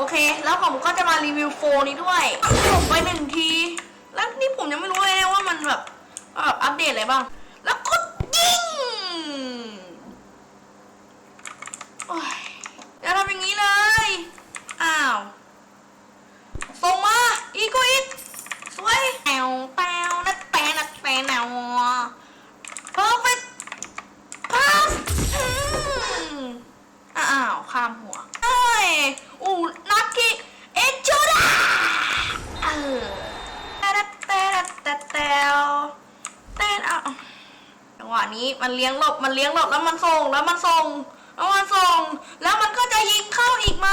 โอเค แล้วผมก็จะมารีวิวโฟนี้ด้วยผมไปหนึ่งที แล้วนี่ผมยังไม่รู้เลยนะว่ามันแบบแบบอัปเดตอะไรบ้าง แล้วก็ยิงโอ้ยอย่าทำอย่างนี้เลย อ้าว ส่งมา อีกอีกสวยแปวแปวนัดแปวนัดแปวแนว perfect pass อืมอ้าวข้ามหัวเอ้ยอู้นักกิเอ็กโจดาเออแต่แต่แต่แต่แต่เอาจังหวะนี้ มันเลี้ยงหลบมันเลี้ยงหลบแล้วมันส่งแล้วมันส่งแล้วมันส่ง แล้วมันก็จะยิงเข้าอีกไหม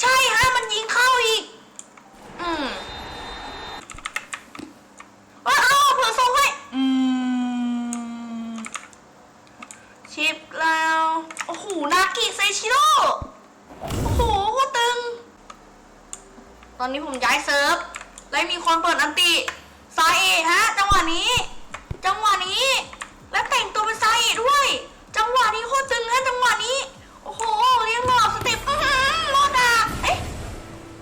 ใช่ฮะมันยิงเข้าอีก อืมว่าเอาเผื่อส่งให้อืมชิปแล้วโอ้โหนากิไซชิโร่โอ้โหโคตรตึง ตอนนี้ผมย้ายเซิร์ฟและมีคนเปิดอันติซาเอะฮะจังหวะนี้ จังหวะนี้ และแต่งตัวเป็นซาเอะด้วย จังหวะนี้โคตรตึงฮะจังหวะนี้ โอ้โห เรียงหลอกสเต็ปอื้อหือโลดาเอ๊ะ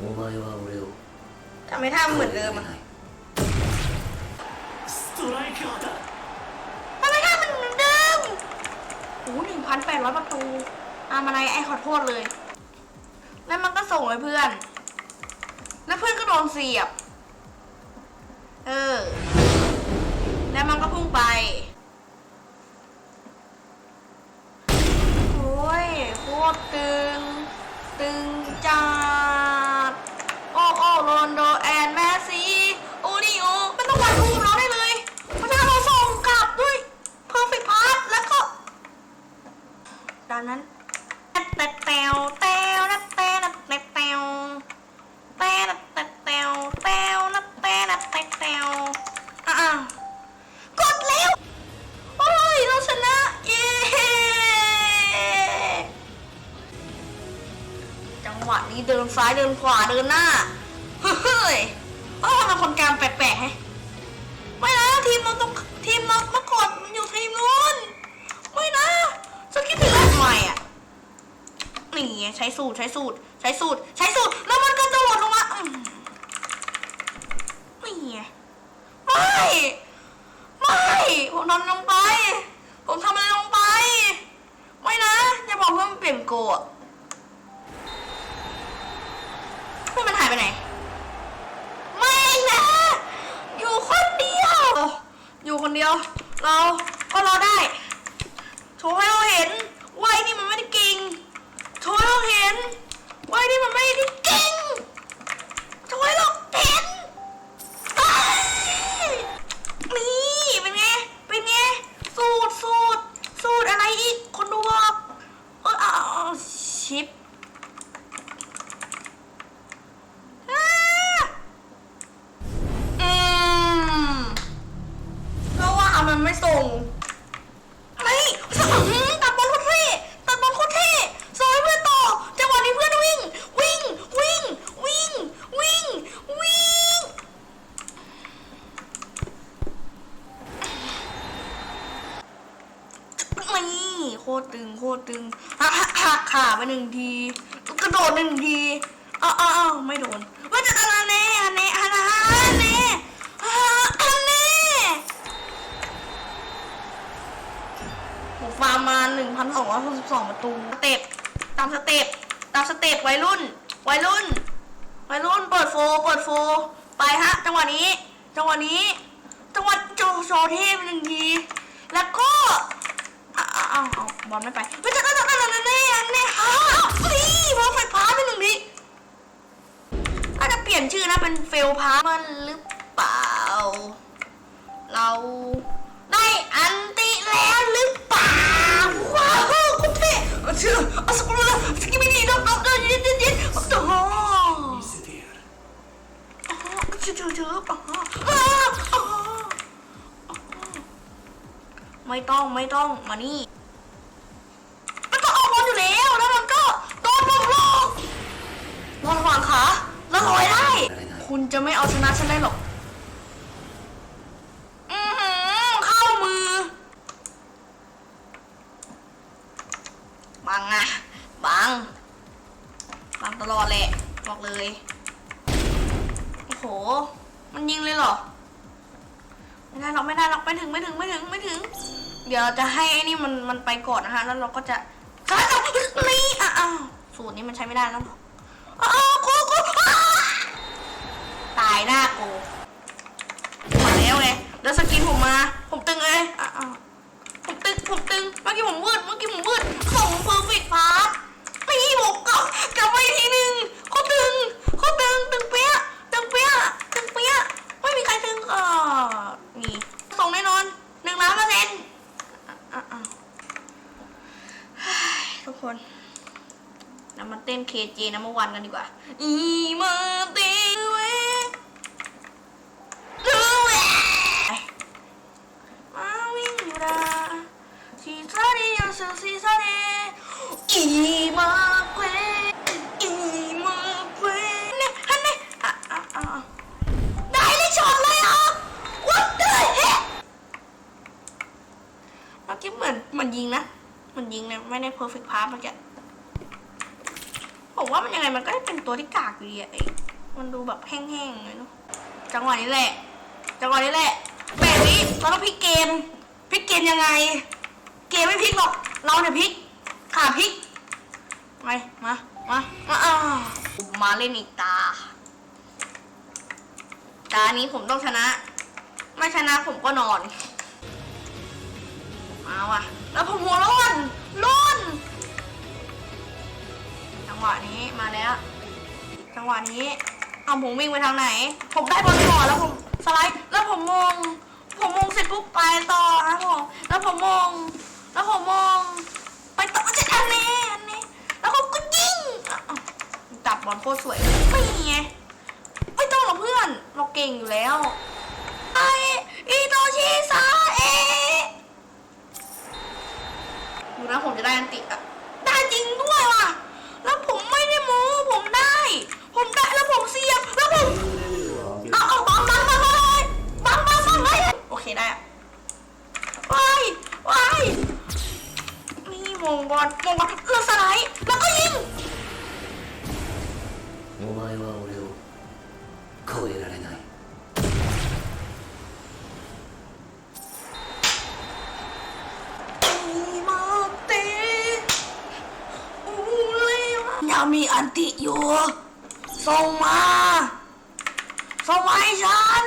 お前は俺を ทำไมท่าเหมือนเดิมอะ ないストライカーだ ทำไมท่ามันเหมือนเดิมโอ้หนึ่งพันแปดร้อยประตูอามาไนไอขอโทษเลย แล้วมันก็ส่งให้เพื่อน แล้วเพื่อนก็โดนเสียบ เออ แล้วมันก็พุ่งไป แตะแตวแตวนะแตวนะแตะแตวแตวนะแตะแตวแตวนะแตวนะแตะแตวอะอะกดเร็วโอ้ยเราชนะเย้จังหวะนี้เดินซ้ายเดินขวาเดินหน้าเฮ้ยเอ้าทำคนกลางแปลกๆให้ไม่นะทีมเราต้องทีมเราเมื่อก่อนมันอยู่ทีมนู้นไม่นะฉันคิด นี่ไงใช้สูตรใช้สูตรใช้สูตรใช้สูตรแล้วมันก็จะหล่นลงมาอืมนี่ไงไม่ไม่ผมทำลงไป ผมทำอะไรลงไป ไม่นะ อย่าบอกว่ามันเปลี่ยนโกะเพื่อนมันหายไปไหน ไม่นะ อยู่คนเดียว อยู่คนเดียว เราก็รอได้โชว์ให้เราเห็น คตรตึงโคตรตึงหักหักขาไปหนึ่งที กระโดดหนึ่งทีอ้าวอ้าวไม่โดนว่าจะอะไรแน่อันแน่อันนะอันแน่อ่าอันแน่ผมฟาร์มมาหนึ่งพันสองร้อยหกสิบสองประตูสเต็ปตามสเต็ปตามสเต็ปวัยรุ่น วัยรุ่น วัยรุ่นเปิดโฟร์เปิดโฟร์ไปฮะ จังหวะนี้ จังหวะนี้ จังหวะโจโชว์เทพหนึ่งที แล้วก็ อ้าวเอาบอลไม่ไปไม่จะก็จะกันนั่นแน่แน่อ้าวฟีบอลไฟฟ้าไปหนึ่งนี้อาจจะเปลี่ยนชื่อนะเป็นเฟลพามันหรือเปล่า เราได้อันติแล้วหรือเปล่าว้าวคุณเพ่เชื่ออสกุลละสกิมินีดับดับดับยินยินยินโอ้โหจืดจืดไม่ต้องไม่ต้องมานี่ ไม่เอาชนะฉันได้หรอกอือหือเข้ามือบังอะบังบังตลอดเลยบอกเลย โอ้โห มันยิงเลยเหรอ ไม่ได้หรอกไม่ได้หรอกไปถึงไม่ถึงไม่ถึงไม่ถึง เดี๋ยวจะให้ไอ้นี่มันมันไปก่อนนะฮะแล้วเราก็จะนี่อ้าวสูตรนี้มันใช้ไม่ได้แล้วหรอายหน้ากูมาแล้วไงแล้วสกินผมมา ผมตึงเลยอะอ้าวผมตึงผมตึงเมื่อกี้ผมวืดเมื่อกี้ผมวืดส่งเพอร์เฟกต์พาร์ตีผมกลับกลับไปอีกทีหนึ่งเขาตึงเขาตึงตึงเปี้ยะตึงเปี้ยะตึงเปี้ยะไม่มีใครตึงอ่านี่ส่งแน่นอนหนึ่งล้านเปอร์เซ็นต์อะอะอะเฮ้ยทุกคนเรามาเต้นเคเจนะเมื่อวันกันดีกว่า อีมาเต้นเวดูเวมาวิ่งอยู่นะซีซาเดียซาซีซาเดอีมาเกวอีมาเกวเนี่ยฮัน เนี่ยอะอะอะอะได้เลยช็อตเลยเหรอ What the heck เมื่อกี้เหมือนเหมันยิงนะเหมันยิงนะไม่ได้ perfect pass เมื่อกี้ผมว่ามันยังไงมันก็ได้เป็นตัวที่กากดีอะไอ้มันดูแบบแห้งๆเลยเนาะจังหวะนี้แหละจังหวะนี้แหละแบบนี้เราต้องพลิกเกมพลิกเกมยังไง ไม่พลิกหรอก เราเนี่ยพลิก ขาพลิกไปมา มา มาอ่ามาเล่นอีกตา ตานี้ผมต้องชนะ ไม่ชนะผมก็นอน มาว่ะ แล้วผมหัวร้อนร้อนจังหวะนี้มาแล้ว จังหวะนี้เอาผมวิ่งไปทางไหน ผมได้บอลก่อนแล้วผมสไลด์ แล้วผมงผมมองเสร็จปุ๊บไปต่อนะผม แล้วผมมอง แล้วผมมอง ไปต่อจะอันนี้อันนี้ แล้วผมก็ยิงอะอะจั บอลโคตรสวยไม่ไงไม่ต้องหรอกเพื่อนเราเก่งอยู่แล้วไออีโตชิซาเอะดูนะผมจะได้อันติอะได้จริงด้วยว่ะ แล้วผมไม่ได้โม้ผมได้ ผมได้แล้วผมเสียบแล้วผมเอาเอาบังบังบังบังบังบังบังเลยโอเคได้อะว้ายว้ายนี่มงบอลมงบอลแล้วสไลด์ お前は俺を超えられない อีมาเตอูเลวะยังมีอันติอยู่ ส่งมา ส่งมาให้ฉัน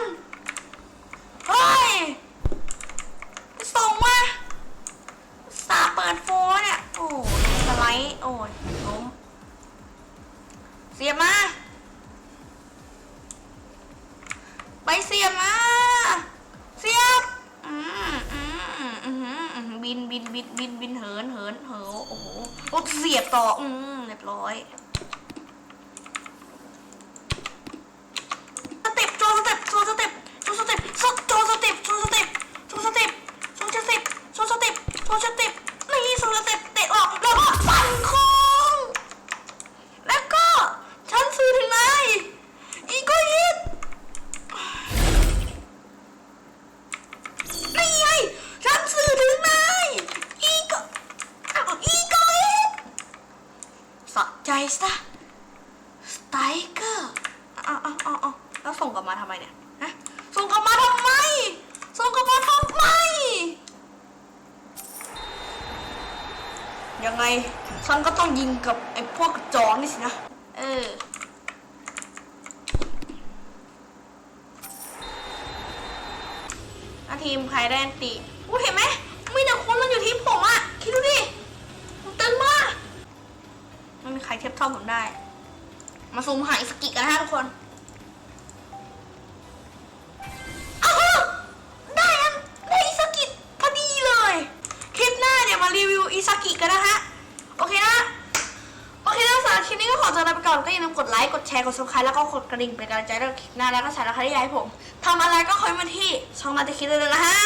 บินบินเหินเหินเหินโอ้โหโอ้เสียบต่อ อืมเรียบร้อย ซะสไตรเกอร์อ้าวอ้าวอ้าวอ้าวแล้วส่งกลับมาทำไมเนี่ยฮะส่งกลับมาทำไม ส่งกลับมาทำไม ยังไงฉันก็ต้องยิงกับไอ้พวกกระจอกนี่สินะ เออถ้าทีมใครได้อันติอู้เห็นไหมมีแต่คนมันอยู่ทีมผมอะคิดดูดิผมตึงมาก ไม่มีใครเทียบเท่า ผมได้ มาซูมหาอิสกิกันนะทุกคนอ้าวได้อันได้อิสกิพอดีเลย คลิปหน้าเนี่ยวมารีวิวอิสกิกันนะฮะ โอเคนะโอเคนะสำหรับคลิปนี้ก็ขอตัวลาไปก่อนก็อย่าลืมกดไลค์กดแชร์กด subscribe แล้วก็กดกระดิ่งเป็นกำลังใจให้คลิปหน้าแล้วก็สารคดีให้ผมทำอะไรก็คอยมาที่ช่องนาติคิดเลยนะฮะ